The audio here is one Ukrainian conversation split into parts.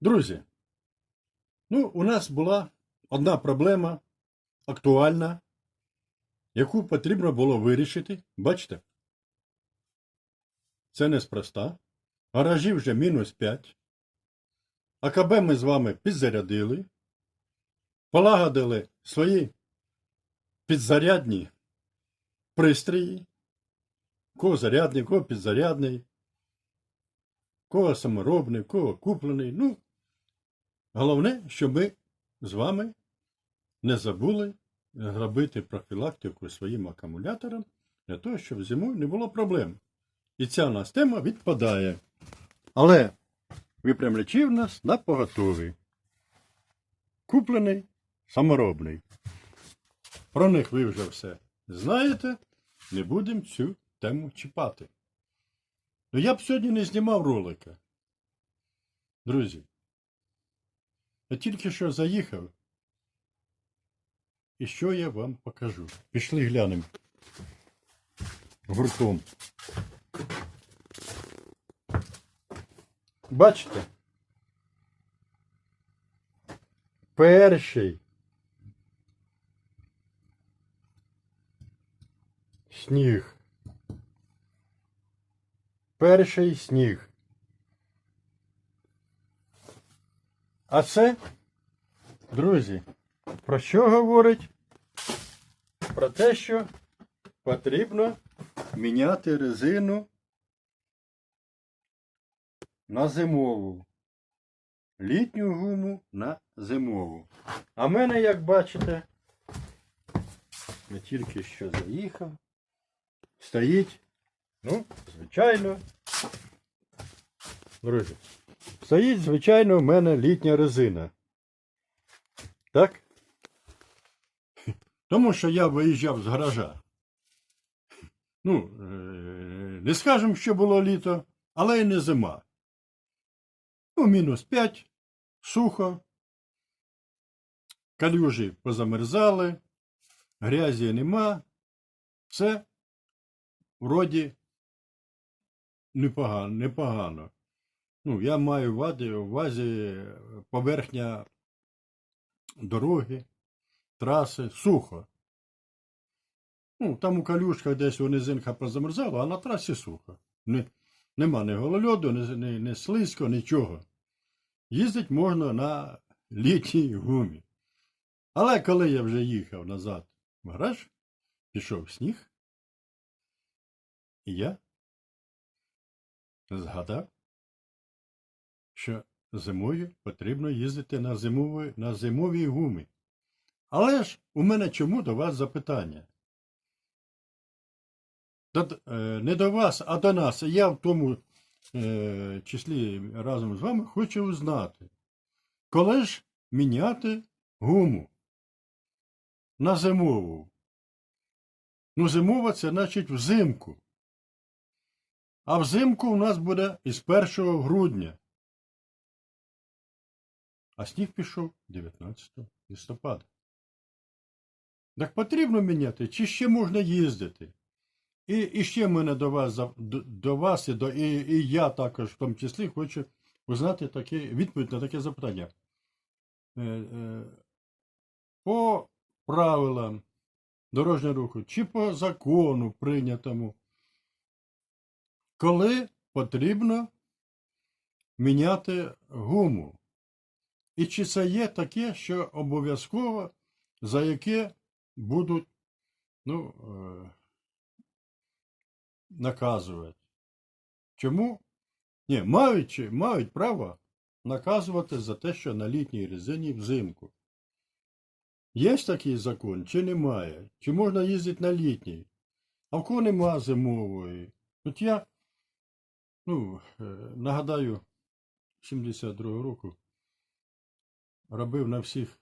Друзі, ну, у нас була одна проблема актуальна, яку потрібно було вирішити. Бачите? Це неспроста. Гаражі вже мінус 5. АКБ ми з вами підзарядили, полагодили свої підзарядні пристрої. Кого зарядний, кого підзарядний, кого саморобний, кого куплений. Ну, головне, щоб ми з вами не забули робити профілактику своїм акумуляторам для того, щоб зимою не було проблем. І ця у нас тема відпадає. Але випрямлячі в нас на поготові. Куплений, саморобний. Про них ви вже все знаєте. Не будемо цю тему чіпати. Ну я б сьогодні не знімав ролика. Друзі. Я тільки що заїхав. І що я вам покажу? Пішли глянемо. Гуртом. Бачите? Перший сніг. Перший сніг. А це, друзі, про що говорить? Про те, що потрібно міняти резину на зимову. Літню гуму на зимову. А мене, як бачите, я тільки що заїхав, стоїть, ну, звичайно, друзі, стоїть, звичайно, в мене літня резина. Так? Тому що я виїжджав з гаража. Ну, е, не скажемо, що було літо, але й не зима. Ну, мінус 5, сухо. Калюжі позамерзали, грязі нема. Все вроді непогано. непогано. Ну, я маю в увазі, поверхня дороги, траси, сухо. Ну, там у калюшках десь у низинках позамерзало, а на трасі сухо. Не, нема ні голольоду, ні, ні, ні слизько, нічого. Їздить можна на літній гумі. Але коли я вже їхав назад в гараж, пішов сніг, і я згадав, що зимою потрібно їздити на зимові, на зимовій гумі. Але ж у мене чому до вас запитання? Е, не до вас, а до нас. Я в тому е, числі разом з вами хочу узнати, коли ж міняти гуму на зимову. Ну, зимова це значить взимку. А взимку у нас буде із 1 грудня. А сніг пішов 19 листопада. Так потрібно міняти, чи ще можна їздити? І, і ще мене до вас, до, до вас і, до, і, і я також в тому числі хочу узнати таке, відповідь на таке запитання. Е, е, по правилам дорожнього руху чи по закону прийнятому, коли потрібно міняти гуму? І чи це є таке, що обов'язково за яке будуть ну, е, наказувати? Чому? Ні, мають, мають право наказувати за те, що на літній резині взимку. Є такий закон, чи немає? Чи можна їздити на літній? А в кого нема зимової? От я, ну, е, нагадаю, 72 року робив на всіх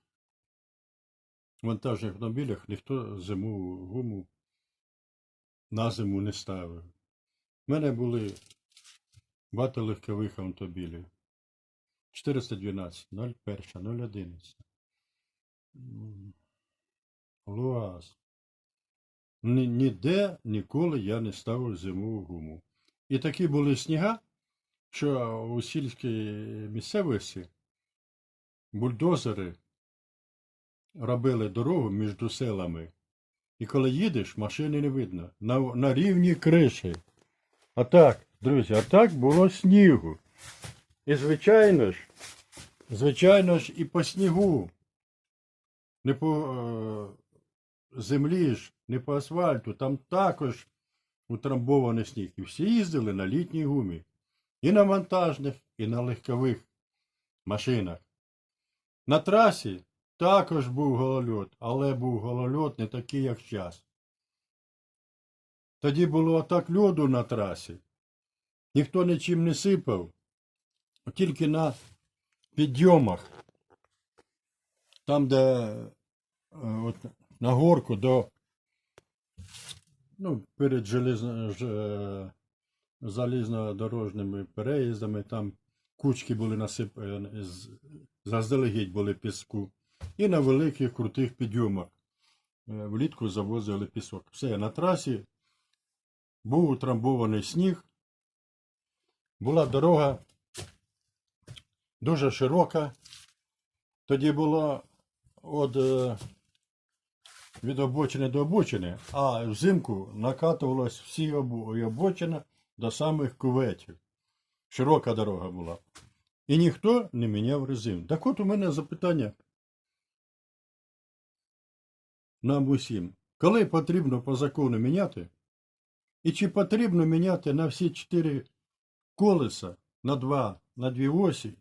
вантажних автомобілях, ніхто зимову гуму на зиму не ставив. У мене були багато легкових автомобілів. 412, 01, 011. Луаз. Ні- Ніде ніколи я не ставив зимову гуму. І такі були сніга, що у сільській місцевості бульдозери робили дорогу між селами. І коли їдеш, машини не видно. На, на рівні криші. А так, друзі, а так було снігу. І звичайно ж, звичайно ж, і по снігу. Не по е, землі ж, не по асфальту, там також утрамбований сніг. І всі їздили на літній гумі. І на вантажних, і на легкових машинах. На трасі також був голольот, але був голольот не такий, як зараз. Тоді було так льоду на трасі. Ніхто нічим не сипав, тільки на підйомах. Там, де е, от, на горку до ну, перед железно, е, залізнодорожними переїздами, там кучки були насип... е, заздалегідь були піску. І на великих крутих підйомах е, влітку завозили пісок. Все, на трасі був утрамбований сніг, була дорога дуже широка. Тоді було від, е, від обочини до обочини, а взимку накатувалось всі обо- і обочина до самих куветів. Широка дорога була. І ніхто не міняв резину. Так от у мене запитання нам усім. Коли потрібно по закону міняти? І чи потрібно міняти на всі чотири колеса, на два, на дві осі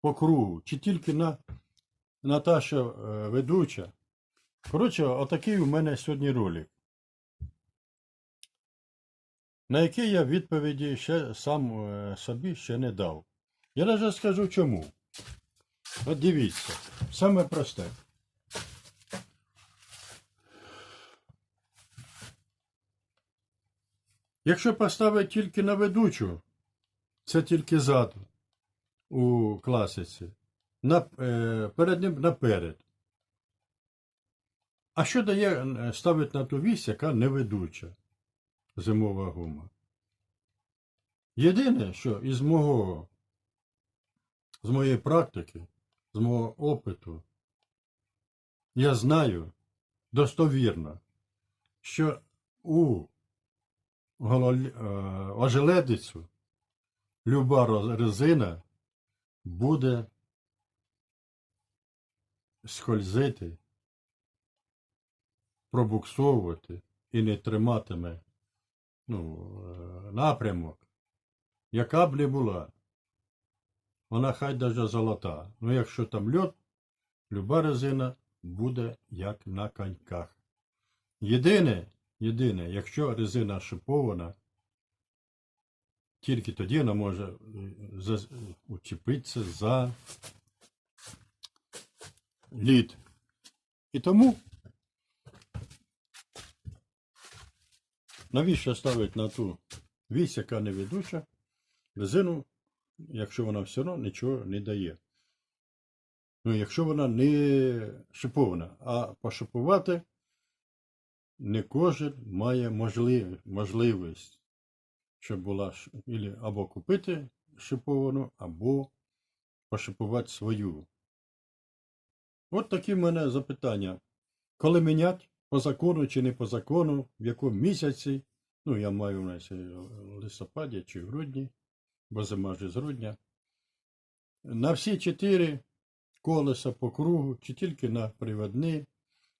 по кругу, чи тільки на, на та, е, ведуча? Коротше, отакий у мене сьогодні ролик. На який я відповіді ще сам е, собі ще не дав. Я навіть скажу чому. От дивіться, саме просте. Якщо поставити тільки на ведучу, це тільки зад у класиці, на, е, перед ним наперед. А що дає е, ставити на ту вісь, яка не ведуча зимова гума? Єдине, що із мого, з моєї практики, з мого опиту, я знаю достовірно, що у е, ожеледицю люба резина буде скользити, пробуксовувати і не триматиме ну, е, напрямок, яка б не була. Вона хай даже золота. Ну якщо там льот, люба резина буде як на коньках. Єдине, єдине, якщо резина шипована, тільки тоді вона може е, учепитися за лід. І тому навіщо ставити на ту вісь, яка не ведуча, резину, якщо вона все одно нічого не дає. Ну, якщо вона не шипована, а пошипувати не кожен має можливість, можливість щоб була або купити шиповану, або пошипувати свою. От такі в мене запитання. Коли мінять? По закону чи не по закону, в якому місяці, ну я маю в листопаді чи грудні, бо зима ж з грудня. На всі чотири колеса по кругу, чи тільки на приводний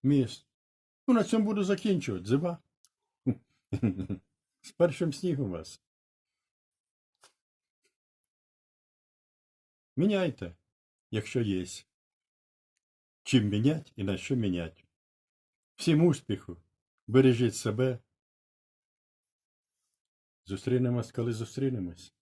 міст. Ну, на цьому буду закінчувати. Зима. З першим снігом вас. Міняйте, якщо є. Чим мінять і на що мінять. Всім успіху. Бережіть себе. Зустрінемось, коли зустрінемось.